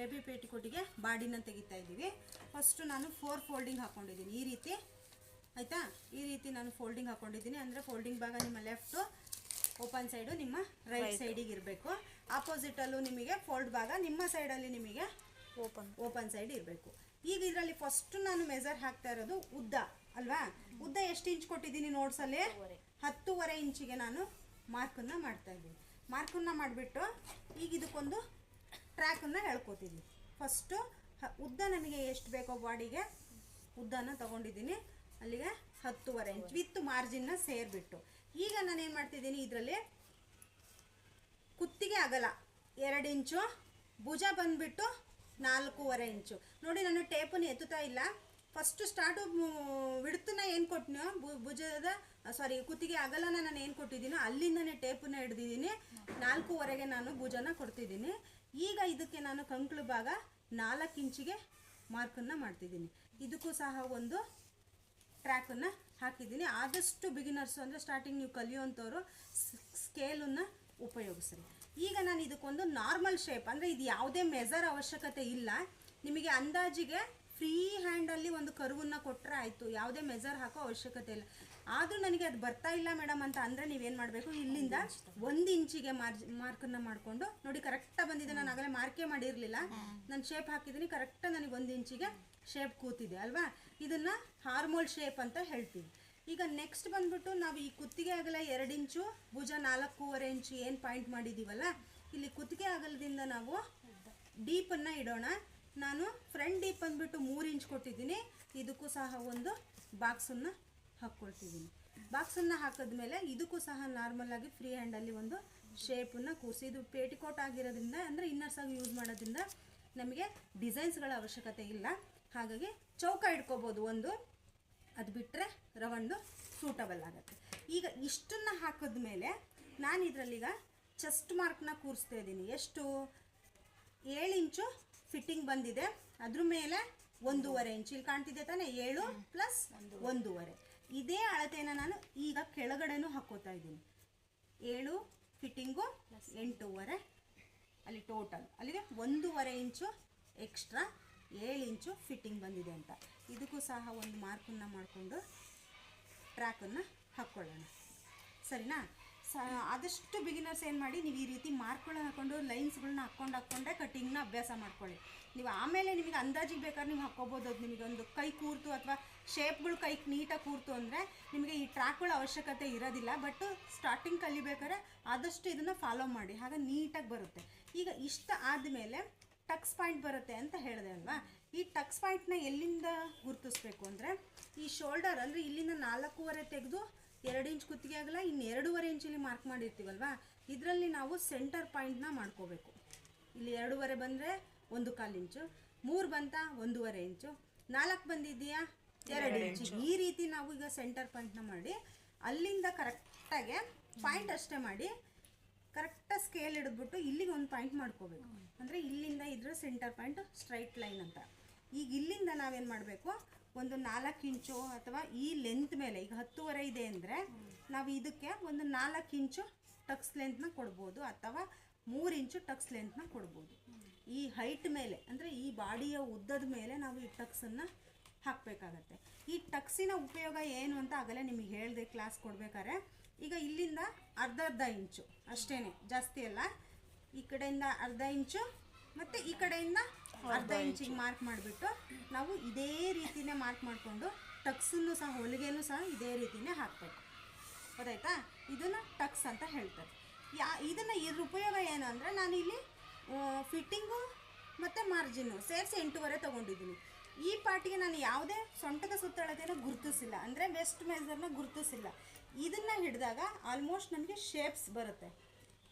Baby ಪೇಟಿಕೋಟಿಗೆ ಬಾಡಿನ ತೆಗಿತಾ ಇದ್ದೀವಿ. ಫಸ್ಟು ನಾನು ಫೋರ್ ಫೋಲ್ಡಿಂಗ್ ಹಾಕ್ಕೊಂಡಿದ್ದೀನಿ ಈ ರೀತಿ ಆಯಿತಾ? ಈ ರೀತಿ ನಾನು ಫೋಲ್ಡಿಂಗ್ ಹಾಕ್ಕೊಂಡಿದ್ದೀನಿ ಅಂದರೆ ಫೋಲ್ಡಿಂಗ್ ಭಾಗ ನಿಮ್ಮ ಲೆಫ್ಟು ಓಪನ್ ಸೈಡು ನಿಮ್ಮ ರೈಟ್ ಸೈಡಿಗೆ ಇರಬೇಕು. ಆಪೋಸಿಟಲ್ಲೂ ನಿಮಗೆ ಫೋಲ್ಡ್ ಭಾಗ ನಿಮ್ಮ ಸೈಡಲ್ಲಿ ನಿಮಗೆ ಓಪನ್ ಓಪನ್ ಸೈಡ್ ಇರಬೇಕು. ಈಗ ಇದರಲ್ಲಿ ಫಸ್ಟ್ ನಾನು ಮೆಜರ್ ಹಾಕ್ತಾ ಇರೋದು ಉದ್ದ ಅಲ್ವಾ? ಉದ್ದ ಎಷ್ಟು ಇಂಚ್ ಕೊಟ್ಟಿದ್ದೀನಿ ನೋಟ್ಸಲ್ಲಿ ಹತ್ತೂವರೆ. ಇಂಚಿಗೆ ನಾನು ಮಾರ್ಕನ್ನು ಮಾಡ್ತಾ ಇದ್ದೀನಿ. ಮಾರ್ಕನ್ನು ಮಾಡಿಬಿಟ್ಟು ಈಗ ಇದಕ್ಕೊಂದು ಟ್ರ್ಯಾಕನ್ನು ಹೇಳ್ಕೊತೀನಿ ಫಸ್ಟು ಉದ್ದ ನಮಗೆ ಎಷ್ಟು ಬೇಕೋ ಬಾಡಿಗೆ ಉದ್ದನ ತಗೊಂಡಿದ್ದೀನಿ. ಅಲ್ಲಿಗೆ ಹತ್ತುವರೆ ಇಂಚ್ ವಿತ್ ಮಾರ್ಜಿನ್ನ ಸೇರಿಬಿಟ್ಟು. ಈಗ ನಾನು ಏನು ಮಾಡ್ತಿದ್ದೀನಿ ಇದರಲ್ಲಿ? ಕುತ್ತಿಗೆ ಆಗಲ್ಲ ಎರಡು ಇಂಚು ಭುಜ ಬಂದ್ಬಿಟ್ಟು ನಾಲ್ಕೂವರೆ ಇಂಚು ನೋಡಿ, ನಾನು ಟೇಪನ್ನು ಎತ್ತುತ್ತಾ ಇಲ್ಲ. ಫಸ್ಟು ಸ್ಟಾರ್ಟು ವಿಡ್ತನ್ನ ಏನು ಕೊಟ್ಟನೋ ಭುಜದ ಸಾರಿ ಕುತ್ತಿಗೆ ಅಗಲನ ನಾನು ಏನು ಕೊಟ್ಟಿದ್ದೀನೋ, ಅಲ್ಲಿಂದನೇ ಟೇಪನ್ನ ಹಿಡ್ದಿದ್ದೀನಿ. ನಾಲ್ಕೂವರೆಗೆ ನಾನು ಭುಜನ ಕೊಡ್ತಿದ್ದೀನಿ. ಈಗ ಇದಕ್ಕೆ ನಾನು ಕಂಕ್ಳು ಭಾಗ ನಾಲ್ಕು ಇಂಚಿಗೆ ಮಾರ್ಕನ್ನು ಮಾಡ್ತಿದ್ದೀನಿ. ಇದಕ್ಕೂ ಸಹ ಒಂದು ಟ್ರ್ಯಾಕನ್ನು ಹಾಕಿದ್ದೀನಿ. ಆದಷ್ಟು ಬಿಗಿನರ್ಸು ಅಂದರೆ ಸ್ಟಾರ್ಟಿಂಗ್ ನೀವು ಕಲಿಯುವಂಥವ್ರು ಸ್ಕೇಲನ್ನು ಉಪಯೋಗಿಸ್ರಿ. ಈಗ ನಾನು ಇದಕ್ಕೊಂದು ನಾರ್ಮಲ್ ಶೇಪ್ ಅಂದರೆ ಇದು ಯಾವುದೇ ಮೆಜರ್ ಅವಶ್ಯಕತೆ ಇಲ್ಲ. ನಿಮಗೆ ಅಂದಾಜಿಗೆ ಫ್ರೀ ಹ್ಯಾಂಡಲ್ಲಿ ಒಂದು ಕರುವನ್ನು ಕೊಟ್ಟರೆ ಆಯಿತು. ಯಾವುದೇ ಮೆಜರ್ ಹಾಕೋ ಅವಶ್ಯಕತೆ ಇಲ್ಲ. ಆದರೂ ನನಗೆ ಅದು ಬರ್ತಾ ಇಲ್ಲ ಮೇಡಮ್ ಅಂತ ಅಂದರೆ ನೀವೇನು ಮಾಡಬೇಕು? ಇಲ್ಲಿಂದ ಒಂದು ಇಂಚಿಗೆ ಮಾರ್ಜ್ ಮಾರ್ಕನ್ನು ಮಾಡಿಕೊಂಡು, ನೋಡಿ ಕರೆಕ್ಟಾಗಿ ಬಂದಿದೆ. ನಾನು ಆಗಲೇ ಮಾರ್ಕೆ ಮಾಡಿರಲಿಲ್ಲ. ನಾನು ಶೇಪ್ ಹಾಕಿದ್ದೀನಿ ಕರೆಕ್ಟಾಗಿ ನನಗೆ ಒಂದು ಇಂಚಿಗೆ ಶೇಪ್ ಕೂತಿದೆ, ಅಲ್ವಾ? ಇದನ್ನು ಹಾರ್ಮೋಲ್ ಶೇಪ್ ಅಂತ ಹೇಳ್ತೀವಿ. ಈಗ ನೆಕ್ಸ್ಟ್ ಬಂದ್ಬಿಟ್ಟು ನಾವು ಈ ಕುತ್ತಿಗೆ ಅಗಲ ಎರಡು ಇಂಚು, ಭುಜ ನಾಲ್ಕೂವರೆ ಇಂಚು ಏನು ಪಾಯಿಂಟ್ ಮಾಡಿದ್ದೀವಲ್ಲ ಇಲ್ಲಿ ಕುತ್ತಿಗೆ ಅಗಲದಿಂದ ನಾವು ಡೀಪನ್ನು ಇಡೋಣ. ನಾನು ಫ್ರಂಟ್ ಡೀಪ್ ಅಂದ್ಬಿಟ್ಟು ಮೂರು ಇಂಚ್ ಕೊಟ್ಟಿದ್ದೀನಿ. ಇದಕ್ಕೂ ಸಹ ಒಂದು ಬಾಕ್ಸನ್ನು ಹಾಕ್ಕೊಳ್ತಿದ್ದೀನಿ. ಬಾಕ್ಸನ್ನು ಹಾಕಿದ್ಮೇಲೆ ಇದಕ್ಕೂ ಸಹ ನಾರ್ಮಲ್ ಆಗಿ ಫ್ರೀ ಹ್ಯಾಂಡಲ್ಲಿ ಒಂದು ಶೇಪನ್ನು ಕೂರಿಸಿ. ಇದು ಪೇಟಿಕೋಟ್ ಆಗಿರೋದ್ರಿಂದ ಅಂದರೆ ಇನ್ನರ್ಸ್ ಆಗಿ ಯೂಸ್ ಮಾಡೋದ್ರಿಂದ ನಮಗೆ ಡಿಸೈನ್ಸ್ಗಳ ಅವಶ್ಯಕತೆ ಇಲ್ಲ. ಹಾಗಾಗಿ ಚೌಕ ಇಟ್ಕೋಬೋದು ಒಂದು. ಅದು ಬಿಟ್ಟರೆ ರವಂಡು ಸೂಟಬಲ್ ಆಗುತ್ತೆ. ಈಗ ಇಷ್ಟನ್ನು ಹಾಕಿದ್ಮೇಲೆ ನಾನು ಇದರಲ್ಲೀಗ ಚೆಸ್ಟ್ ಮಾರ್ಕ್ನ ಕೂರಿಸ್ತಾ ಇದ್ದೀನಿ. ಎಷ್ಟು? ಏಳು ಇಂಚು ಫಿಟ್ಟಿಂಗ್ ಬಂದಿದೆ. ಅದ್ರ ಮೇಲೆ ಒಂದೂವರೆ ಇಂಚು ಇಲ್ಲಿ ಕಾಣ್ತಿದೆ ತಾನೇ? ಏಳು ಪ್ಲಸ್ ಒಂದೂವರೆ. ಇದೇ ಅಳತೆನ ನಾನು ಈಗ ಕೆಳಗಡೆನೂ ಹಾಕೋತಾ ಇದ್ದೀನಿ. ಏಳು ಫಿಟ್ಟಿಂಗು ಎಂಟೂವರೆ. ಅಲ್ಲಿ ಟೋಟಲ್ ಅಲ್ಲಿಗೆ ಒಂದೂವರೆ ಇಂಚು ಎಕ್ಸ್ಟ್ರಾ ಏಳು ಇಂಚು ಫಿಟ್ಟಿಂಗ್ ಬಂದಿದೆ ಅಂತ. ಇದಕ್ಕೂ ಸಹ ಒಂದು ಮಾರ್ಕನ್ನು ಮಾಡಿಕೊಂಡು ಟ್ರ್ಯಾಕನ್ನು ಹಾಕ್ಕೊಳ್ಳೋಣ. ಸರಿನಾ? ಸ, ಆದಷ್ಟು ಬಿಗಿನರ್ಸ್ ಏನು ಮಾಡಿ, ನೀವು ಈ ರೀತಿ ಮಾರ್ಕ್ಗಳನ್ನ ಹಾಕ್ಕೊಂಡು ಲೈನ್ಸ್ಗಳನ್ನ ಹಾಕ್ಕೊಂಡು ಹಾಕ್ಕೊಂಡೆ ಕಟ್ಟಿಂಗ್ನ ಅಭ್ಯಾಸ ಮಾಡ್ಕೊಳ್ಳಿ. ನೀವು ಆಮೇಲೆ ನಿಮಗೆ ಅಂದಾಜಿಗೆ ಬೇಕಾದ್ರೆ ನೀವು ಹಾಕ್ಕೋಬೋದು ಅದು ನಿಮಗೆ ಒಂದು ಕೈ ಕೂರ್ತು ಅಥವಾ ಶೇಪ್ಗಳು ಕೈ ನೀಟಾಗಿ ಕೂರ್ತು ಅಂದರೆ ನಿಮಗೆ ಈ ಟ್ರ್ಯಾಕ್ಗಳ ಅವಶ್ಯಕತೆ ಇರೋದಿಲ್ಲ. ಬಟ್ ಸ್ಟಾರ್ಟಿಂಗ್ ಕಲಿಬೇಕಾದ್ರೆ ಆದಷ್ಟು ಇದನ್ನು ಫಾಲೋ ಮಾಡಿ. ಆಗ ನೀಟಾಗಿ ಬರುತ್ತೆ. ಈಗ ಇಷ್ಟ ಆದಮೇಲೆ ಟಕ್ಸ್ ಪಾಯಿಂಟ್ ಬರುತ್ತೆ ಅಂತ ಹೇಳಿದೆ ಅಲ್ವಾ? ಈ ಟಕ್ಸ್ ಪಾಯಿಂಟ್ನ ಎಲ್ಲಿಂದ ಗುರುತಿಸ್ಬೇಕು ಅಂದರೆ ಈ ಶೋಲ್ಡರ್ ಅಂದರೆ ಇಲ್ಲಿಂದ ನಾಲ್ಕೂವರೆ ತೆಗೆದು ಎರಡು ಇಂಚ್ ಕುತ್ತಿಗೆ ಆಗಲ್ಲ ಇನ್ನು ಎರಡೂವರೆ ಇಂಚಲ್ಲಿ ಮಾರ್ಕ್ ಮಾಡಿರ್ತೀವಲ್ವಾ? ಇದರಲ್ಲಿ ನಾವು ಸೆಂಟರ್ ಪಾಯಿಂಟ್ನ ಮಾಡ್ಕೋಬೇಕು. ಇಲ್ಲಿ ಎರಡೂವರೆ ಬಂದರೆ ಒಂದು ಕಾಲು ಇಂಚು ಮೂರು ಬಂತ ಒಂದೂವರೆ ಇಂಚು ನಾಲ್ಕು ಬಂದಿದೆಯಾ ಎರಡು ಇಂಚು. ಈ ರೀತಿ ನಾವು ಈಗ ಸೆಂಟರ್ ಪಾಯಿಂಟ್ನ ಮಾಡಿ ಅಲ್ಲಿಂದ ಕರೆಕ್ಟಾಗಿ ಪಾಯಿಂಟ್ ಅಷ್ಟೇ ಮಾಡಿ ಕರೆಕ್ಟಾಗಿ ಸ್ಕೇಲ್ ಹಿಡಿದ್ಬಿಟ್ಟು ಇಲ್ಲಿಗೆ ಒಂದು ಪಾಯಿಂಟ್ ಮಾಡ್ಕೋಬೇಕು. ಅಂದರೆ ಇಲ್ಲಿಂದ ಇದ್ರ ಸೆಂಟರ್ ಪಾಯಿಂಟ್ ಸ್ಟ್ರೈಟ್ ಲೈನ್ ಅಂತ. ಈಗ ಇಲ್ಲಿಂದ ನಾವೇನು ಮಾಡಬೇಕು? ಒಂದು ನಾಲ್ಕು ಇಂಚು ಅಥವಾ ಈ ಲೆಂತ್ ಮೇಲೆ ಈಗ ಹತ್ತುವರೆ ಇದೆ ಅಂದರೆ ನಾವು ಇದಕ್ಕೆ ಒಂದು ನಾಲ್ಕು ಇಂಚು ಟಕ್ಸ್ ಲೆಂತ್ನ ಕೊಡ್ಬೋದು ಅಥವಾ ಮೂರು ಇಂಚು ಟಕ್ಸ್ ಲೆಂತ್ನ ಕೊಡ್ಬೋದು. ಈ ಹೈಟ್ ಮೇಲೆ, ಅಂದರೆ ಈ ಬಾಡಿಯ ಉದ್ದದ ಮೇಲೆ ನಾವು ಈ ಟಕ್ಸನ್ನು ಹಾಕಬೇಕಾಗತ್ತೆ. ಈ ಟಕ್ಸಿನ ಉಪಯೋಗ ಏನು ಅಂತ ಆಗಲೇ ನಿಮಗೆ ಹೇಳಿದೆ ಕ್ಲಾಸ್ ಕೊಡ್ಬೇಕಾದ್ರೆ, ಈಗ ಇಲ್ಲಿಂದ ಅರ್ಧ ಅರ್ಧ ಇಂಚು ಅಷ್ಟೇ ಜಾಸ್ತಿ ಅಲ್ಲ. ಈ ಕಡೆಯಿಂದ ಅರ್ಧ ಇಂಚು ಮತ್ತು ಈ ಕಡೆಯಿಂದ ಅರ್ಧ ಇಂಚಿಗೆ ಮಾರ್ಕ್ ಮಾಡಿಬಿಟ್ಟು ನಾವು ಇದೇ ರೀತಿನೇ ಮಾರ್ಕ್ ಮಾಡಿಕೊಂಡು ಟಕ್ಸನ್ನು ಸಹ ಹೊಲಿಗೆನೂ ಸಹ ಇದೇ ರೀತಿನೇ ಹಾಕಬೇಕು. ಗೊತ್ತಾಯ್ತಾ? ಇದನ್ನು ಟಕ್ಸ್ ಅಂತ ಹೇಳ್ತಾರೆ. ಯಾ ಇದನ್ನು ಇದ್ರ ಉಪಯೋಗ ಏನು ಅಂದರೆ ನಾನಿಲ್ಲಿ ಫಿಟ್ಟಿಂಗು ಮತ್ತು ಮಾರ್ಜಿನ್ನು ಸೇರಿಸಿ ಎಂಟೂವರೆ ತೊಗೊಂಡಿದ್ದೀನಿ. ಈ ಪಾರ್ಟಿಗೆ ನಾನು ಯಾವುದೇ ಸೊಂಟದ ಸುತ್ತಳತೆಯನ್ನು ಗುರುತಿಸಿಲ್ಲ. ಅಂದರೆ ವೆಸ್ಟ್ ಮೆಜರ್ನ ಗುರುತಿಸಿಲ್ಲ. ಇದನ್ನು ಹಿಡಿದಾಗ ಆಲ್ಮೋಸ್ಟ್ ನಮಗೆ ಶೇಪ್ಸ್ ಬರುತ್ತೆ.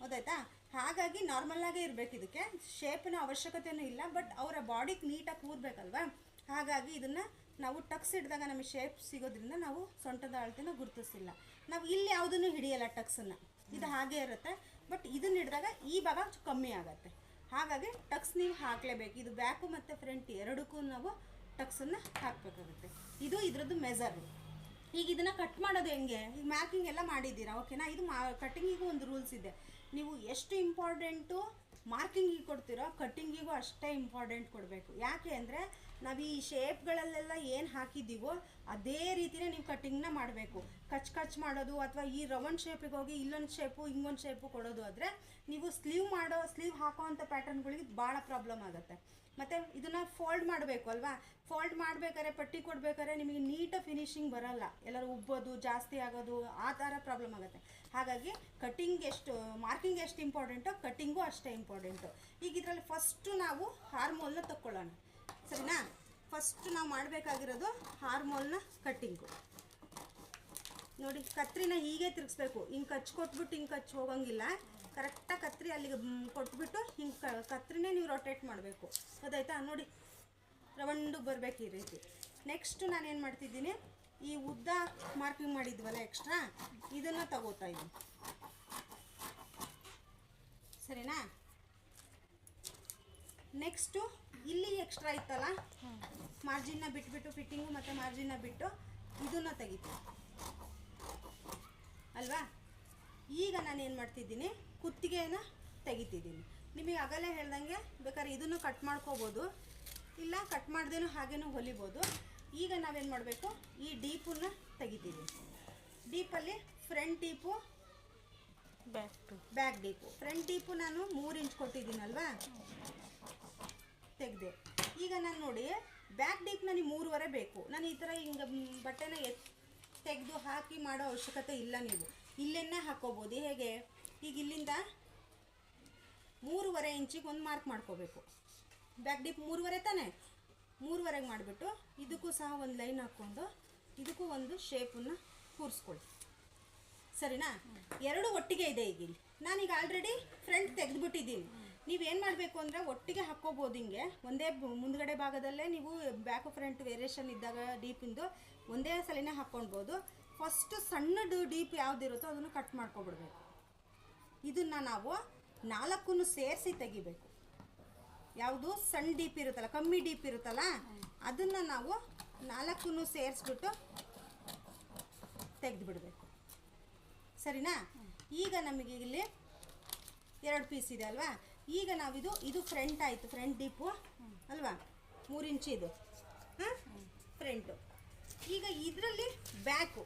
ಹೌದಾಯ್ತಾ ಹಾಗಾಗಿ ನಾರ್ಮಲ್ಲಾಗೇ ಇರಬೇಕು ಇದಕ್ಕೆ. ಶೇಪಿನ ಅವಶ್ಯಕತೆಯೂ ಇಲ್ಲ ಬಟ್ ಅವರ ಬಾಡಿಗೆ ನೀಟಾಗಿ ಕೂರ್ಬೇಕಲ್ವಾ? ಹಾಗಾಗಿ ಇದನ್ನು ನಾವು ಟಕ್ಸ್ ಹಿಡಿದಾಗ ನಮಗೆ ಶೇಪ್ ಸಿಗೋದ್ರಿಂದ ನಾವು ಸೊಂಟದ ಅಳತೆನ ಗುರುತಿಸಿಲ್ಲ. ನಾವು ಇಲ್ಲಿ ಯಾವುದನ್ನು ಹಿಡಿಯಲ್ಲ ಟಕ್ಸನ್ನು ಇದು ಹಾಗೆ ಇರುತ್ತೆ ಬಟ್ ಇದನ್ನ ಹಿಡಿದಾಗ ಈ ಭಾಗ ಕಮ್ಮಿ ಆಗುತ್ತೆ. ಹಾಗಾಗಿ ಟಕ್ಸ್ ನೀವು ಹಾಕಲೇಬೇಕು. ಇದು ಬ್ಯಾಕು ಮತ್ತು ಫ್ರಂಟ್ ಎರಡಕ್ಕೂ ನಾವು ಟಕ್ಸನ್ನು ಹಾಕಬೇಕಾಗುತ್ತೆ. ಇದು ಇದರದ್ದು ಮೆಜರ್ ಈಗ ಇದನ್ನು ಕಟ್ ಮಾಡೋದು ಹೆಂಗೆ? ಈಗ ಮ್ಯಾಕಿಂಗ್ ಎಲ್ಲ ಮಾಡಿದ್ದೀರಾ? ಓಕೆನಾ ಇದು ಮಾ ಕಟ್ಟಿಂಗಿಗೂ ಒಂದು ರೂಲ್ಸ್ ಇದೆ. ನೀವು ಎಷ್ಟು ಇಂಪಾರ್ಟೆಂಟು ಮಾರ್ಕಿಂಗಿಗೆ ಕೊಡ್ತೀರೋ ಕಟ್ಟಿಂಗಿಗೂ ಅಷ್ಟೇ ಇಂಪಾರ್ಟೆಂಟ್ ಕೊಡಬೇಕು. ಯಾಕೆ ಅಂದರೆ ನಾವು ಈ ಶೇಪ್ಗಳಲ್ಲೆಲ್ಲ ಏನು ಹಾಕಿದ್ದೀವೋ ಅದೇ ರೀತಿನೇ ನೀವು ಕಟ್ಟಿಂಗ್ನ ಮಾಡಬೇಕು. ಕಚ್ ಕಚ್ ಮಾಡೋದು ಅಥವಾ ಈ ರೌಂಡ್ ಶೇಪಿಗೆ ಹೋಗಿ ಇಲ್ಲೊಂದು ಶೇಪು ಹಿಂಗೊಂದು ಶೇಪು ಕೊಡೋದು ಆದರೆ ನೀವು ಸ್ಲೀವ್ ಮಾಡೋ ಸ್ಲೀವ್ ಹಾಕೋವಂಥ ಪ್ಯಾಟರ್ನ್ಗಳಿಗೆ ಭಾಳ ಪ್ರಾಬ್ಲಮ್ ಆಗುತ್ತೆ. ಮತ್ತು ಇದನ್ನು ಫೋಲ್ಡ್ ಮಾಡಬೇಕು ಅಲ್ವಾ? ಫೋಲ್ಡ್ ಮಾಡಬೇಕಾದ್ರೆ, ಪಟ್ಟಿ ಕೊಡಬೇಕಾದ್ರೆ ನಿಮಗೆ ನೀಟ ಫಿನಿಶಿಂಗ್ ಬರಲ್ಲ. ಎಲ್ಲರೂ ಉಬ್ಬೋದು, ಜಾಸ್ತಿ ಆಗೋದು, ಆ ಥರ ಪ್ರಾಬ್ಲಮ್ ಆಗುತ್ತೆ. ಹಾಗಾಗಿ ಕಟ್ಟಿಂಗ್ ಎಷ್ಟು ಮಾರ್ಕಿಂಗ್ ಎಷ್ಟು ಇಂಪಾರ್ಟೆಂಟೋ ಕಟ್ಟಿಂಗು ಅಷ್ಟೇ ಇಂಪಾರ್ಟೆಂಟು ಈಗ ಇದರಲ್ಲಿ ಫಸ್ಟು ನಾವು ಹಾರ್ಮೋಲ್ನ ತಕ್ಕೊಳ್ಳೋಣ. ಫಸ್ಟ್ ನಾವು ಮಾಡಬೇಕಾಗಿರೋದು ಹಾರ್ಮೋಲ್ನ ಕಟ್ಟಿಂಗು. ನೋಡಿ, ಕತ್ರಿನ ಹೀಗೆ ತಿರುಗಿಸ್ಬೇಕು. ಹಿಂಗೆ ಕಚ್ ಕೊಟ್ಬಿಟ್ಟು ಹಿಂಗೆ ಕಚ್ಚಿ ಹೋಗೋಂಗಿಲ್ಲ. ಕರೆಕ್ಟಾಗಿ ಕತ್ರಿ ಅಲ್ಲಿಗೆ ಕೊಟ್ಬಿಟ್ಟು ಹಿಂಗೆ ಕತ್ರಿನೇ ನೀವು ರೊಟೇಟ್ ಮಾಡಬೇಕು. ಗೊತ್ತಾಯ್ತಾ ನೋಡಿ ರವಂಡು ಬರಬೇಕು ಈ ರೀತಿ. ನೆಕ್ಸ್ಟ್ ನಾನೇನು ಮಾಡ್ತಿದ್ದೀನಿ? ಈ ಉದ್ದ ಮಾರ್ಕಿಂಗ್ ಮಾಡಿದ್ವಲ್ಲ ಎಕ್ಸ್ಟ್ರಾ ಇದನ್ನು ತಗೋತಾ ಇದ್ದೀನಿ. ಸರಿನಾ? ನೆಕ್ಸ್ಟು ಇಲ್ಲಿ ಎಕ್ಸ್ಟ್ರಾ ಇತ್ತಲ್ಲ? ಮಾರ್ಜಿನ್ನ ಬಿಟ್ಬಿಟ್ಟು ಫಿಟ್ಟಿಂಗು ಮತ್ತು ಮಾರ್ಜಿನ್ನ ಬಿಟ್ಟು ಇದನ್ನು ತೆಗಿತೀನಿ. ಅಲ್ವಾ? ಈಗ ನಾನು ಏನು ಮಾಡ್ತಿದ್ದೀನಿ? ಕುತ್ತಿಗೆನ ತೆಗಿತಿದ್ದೀನಿ. ನಿಮಗೆ ಆಗಲೇ ಹೇಳ್ದಂಗೆ ಬೇಕಾದ್ರೆ ಇದನ್ನು ಕಟ್ ಮಾಡ್ಕೋಬೋದು. ಇಲ್ಲ ಕಟ್ ಮಾಡ್ದೇನೂ ಹಾಗೇನೂ ಹೊಲಿಬೋದು. ಈಗ ನಾವೇನು ಮಾಡಬೇಕು? ಈ ಡೀಪನ್ನ ತೆಗಿತೀವಿ. ಡೀಪಲ್ಲಿ front deep back deep front deep ನಾನು ಮೂರು ಇಂಚ್ ಕೊಟ್ಟಿದ್ದೀನಲ್ವಾ? ತೆಗೆದೆ. ಈಗ ನಾನು ನೋಡಿ ಬ್ಯಾಕ್ ಡೀಪ್ ನನಗೆ ಮೂರುವರೆ ಬೇಕು. ನಾನು ಈ ಥರ ಹಿಂಗೆ ಬಟ್ಟೆನ ಎತ್, ತೆಗೆದು ಹಾಕಿ ಮಾಡೋ ಅವಶ್ಯಕತೆ ಇಲ್ಲ ನೀವು. ಇಲ್ಲೇನೇ ಹಾಕೋಬೋದು. ಹೇಗೆ? ಈಗ ಇಲ್ಲಿಂದ ಮೂರುವರೆ ಇಂಚಿಗೆ ಒಂದು ಮಾರ್ಕ್ ಮಾಡ್ಕೋಬೇಕು. ಬ್ಯಾಕ್ ಡೀಪ್ ಮೂರುವರೆ ತಾನೇ? ಮೂರುವರೆಗೆ ಮಾಡಿಬಿಟ್ಟು ಇದಕ್ಕೂ ಸಹ ಒಂದು ಲೈನ್ ಹಾಕ್ಕೊಂಡು, ಇದಕ್ಕೂ ಒಂದು ಶೇಪನ್ನು ಕೂರಿಸ್ಕೊಳ್ಳಿ. ಸರಿನಾ? ಎರಡು ಒಟ್ಟಿಗೆ ಇದೆ ಈಗ ಇಲ್ಲಿ. ನಾನೀಗ ಆಲ್ರೆಡಿ ಫ್ರಂಟ್ ತೆಗೆದುಬಿಟ್ಟಿದ್ದೀನಿ. ನೀವೇನು ಮಾಡಬೇಕು ಅಂದರೆ ಒಟ್ಟಿಗೆ ಹಾಕ್ಕೋಬೋದು ಹಿಂಗೆ. ಒಂದೇ ಮುಂದ್ಗಡೆ ಭಾಗದಲ್ಲೇ ನೀವು ಬ್ಯಾಕ್ ಫ್ರಂಟ್ ವೇರಿಯೇಷನ್ ಇದ್ದಾಗ ಡೀಪಿಂದು ಒಂದೇ ಸಲಿನೇ ಹಾಕ್ಕೊಳ್ಬೋದು. ಫಸ್ಟು ಸಣ್ಣದು ಡೀಪ್ ಯಾವುದಿರುತ್ತೋ ಅದನ್ನು ಕಟ್ ಮಾಡ್ಕೊಬಿಡ್ಬೇಕು. ಇದನ್ನು ನಾವು ನಾಲ್ಕನ್ನು ಸೇರಿಸಿ ತೆಗಿಬೇಕು. ಯಾವುದು? ಸಣ್ಣ ಡೀಪ್ ಇರುತ್ತಲ್ಲ, ಕಮ್ಮಿ ಡೀಪ್ ಇರುತ್ತಲ್ಲ, ಅದನ್ನು ನಾವು ನಾಲ್ಕನ್ನು ಸೇರಿಸ್ಬಿಟ್ಟು ತೆಗೆದುಬಿಡ್ಬೇಕು. ಸರಿನಾ? ಈಗ ನಮಗೆ ಇಲ್ಲಿ ಎರಡು ಪೀಸ್ ಇದೆ ಅಲ್ವಾ? ಈಗ ನಾವಿದು, ಇದು ಫ್ರಂಟ್ ಆಯಿತು ಫ್ರಂಟ್ ಡಿಪ್ಪು ಅಲ್ವಾ? ಮೂರು ಇಂಚು ಇದು. ಹಾಂ? ಫ್ರಂಟು ಈಗ ಇದರಲ್ಲಿ ಬ್ಯಾಕು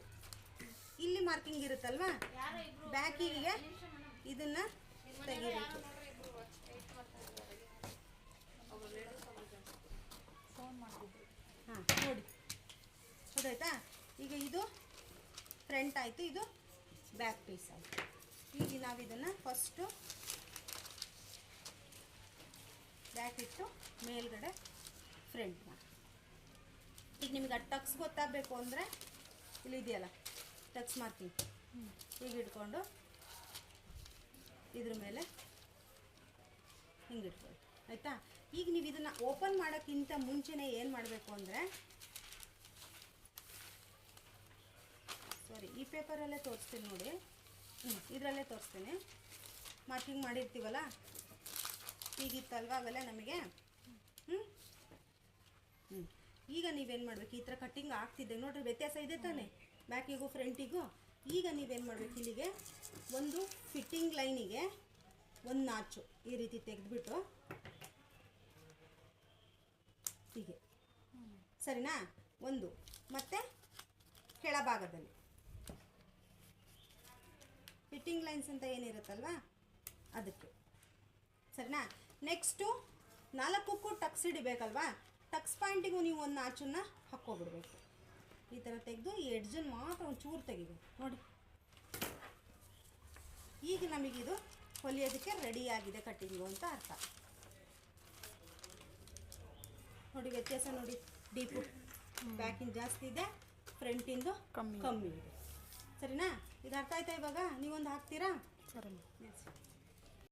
ಇಲ್ಲಿ ಮಾರ್ಕಿಂಗ್ ಇರುತ್ತಲ್ವಾ? ಬ್ಯಾಕಿಗೆ ಇದನ್ನು ತೆಗಿಬೇಕು. ಹಾಂ, ನೋಡಿ. ಗೊತ್ತಾಯ್ತಾ ಈಗ ಇದು ಫ್ರಂಟ್ ಆಯಿತು, ಇದು ಬ್ಯಾಕ್ ಪೀಸ್ ಆಯಿತು. ಈಗ ನಾವು ಇದನ್ನು ಫಸ್ಟು ಬ್ಯಾಕ್ ಇಟ್ಟು ಮೇಲ್ಗಡೆ ಫ್ರಂಟ್ ಈಗ ನಿಮ್ಗೆ ಅದು ಟಕ್ಸ್ ಗೊತ್ತಾಗಬೇಕು ಅಂದರೆ ಇಲ್ಲಿ ಇದೆಯಲ್ಲ, ಟಕ್ಸ್ ಮಾರ್ಕಿಂಗ್ ಈಗ ಇಟ್ಕೊಂಡು ಇದ್ರ ಮೇಲೆ ಹಿಂಗೆ ಇಟ್ಕೊಳ್ಳಿ. ಆಯಿತಾ? ಈಗ ನೀವು ಇದನ್ನು ಓಪನ್ ಮಾಡೋಕ್ಕಿಂತ ಮುಂಚೆನೇ ಏನು ಮಾಡಬೇಕು ಅಂದರೆ ಸಾರಿ ಈ ಪೇಪರಲ್ಲೇ ತೋರಿಸ್ತೀನಿ ನೋಡಿ. ಹ್ಞೂ ಇದರಲ್ಲೇ ತೋರಿಸ್ತೀನಿ. ಮಾರ್ಕಿಂಗ್ ಮಾಡಿರ್ತೀವಲ್ಲ ಹೀಗಿತ್ತಲ್ವ ಅವೆಲ್ಲ ನಮಗೆ ಹ್ಞೂ ಹ್ಞೂ ಈಗ ನೀವೇನು ಮಾಡಬೇಕು? ಈ ಥರ ಕಟ್ಟಿಂಗ್ ಆಗ್ತಿದ್ದೆ ನೋಡ್ರಿ, ವ್ಯತ್ಯಾಸ ಇದೆ ತಾನೇ? ಬ್ಯಾಕಿಗೂ ಫ್ರಂಟಿಗೂ ಈಗ ನೀವೇನು ಮಾಡಬೇಕು ಇಲ್ಲಿಗೆ? ಒಂದು ಫಿಟ್ಟಿಂಗ್ ಲೈನಿಗೆ ಒಂದು ನಾಚು ಈ ರೀತಿ ತೆಗೆದ್ಬಿಟ್ಟು, ಹೀಗೆ. ಸರಿನಾ? ಒಂದು. ಮತ್ತು ಕೆಳಭಾಗದಲ್ಲಿ. ಫಿಟ್ಟಿಂಗ್ ಲೈನ್ಸ್ ಅಂತ ಏನಿರುತ್ತಲ್ವಾ? ಅದಕ್ಕೆ. ಸರಿನಾ? ನೆಕ್ಸ್ಟು ನಾಲ್ಕಕ್ಕೂ ಟಕ್ಸ್ ಹಿಡಿಬೇಕಲ್ವಾ? ಟಕ್ಸ್ ಪಾಯಿಂಟಿಗೂ ನೀವು ಒಂದು ನಾಚನ್ನು ಹಾಕ್ಕೊಬಿಡ್ಬೇಕು. ಈ ಥರ ತೆಗೆದು ಈ ಎಡ್ಜನ್ನು ಮಾತ್ರ ಒಂದು ಚೂರು ತೆಗಿಬೇಕು. ನೋಡಿ. ಈಗ ನಮಗಿದು ಹೊಲಿಯೋದಕ್ಕೆ ರೆಡಿಯಾಗಿದೆ ಕಟ್ಟಿಂಗು ಅಂತ ಅರ್ಥ. ನೋಡಿ ವ್ಯತ್ಯಾಸ ನೋಡಿ. ಡೀಪು ಬ್ಯಾಕಿಂದ ಜಾಸ್ತಿ ಇದೆ ಫ್ರಂಟಿಂದು ಕಮ್ಮಿ. ಕಮ್ಮಿ ಇದೆ. ಸರಿನಾ? ಇದು ಅರ್ಥ ಆಯ್ತಾ ಇವಾಗ? ನೀವೊಂದು ಹಾಕ್ತೀರಾ? ಸರಿ.